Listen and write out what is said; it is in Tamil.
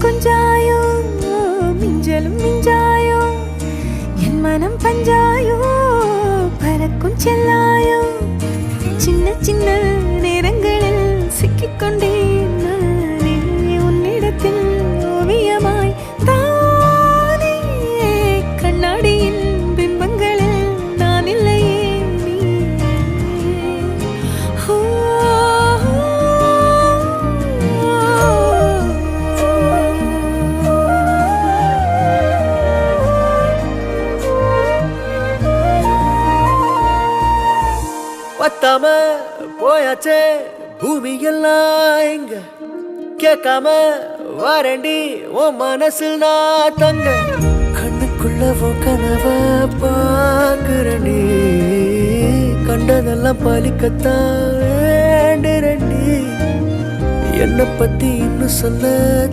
கொஞ்சாயோ? மிஞ்சலும் மிஞ்சாயோ? என் மனம் பஞ்சாயோ? பறக்கும் செல்லாயோ? சின்ன சின்ன நேரங்களில் சிக்கிக்கொண்டே பத்தாம போயாச்சே பூமி எல்லாம் எங்க? கேட்காம வாரண்டி ஓ மனசில் நான் தங்க. கண்ணுக்குள்ள உன் கனவ பாக்குறண்டி கண்டதெல்லாம் பலிக்கத்தான் வேண்டுறண்டி. என்னை பத்தி இன்னும் சொல்ல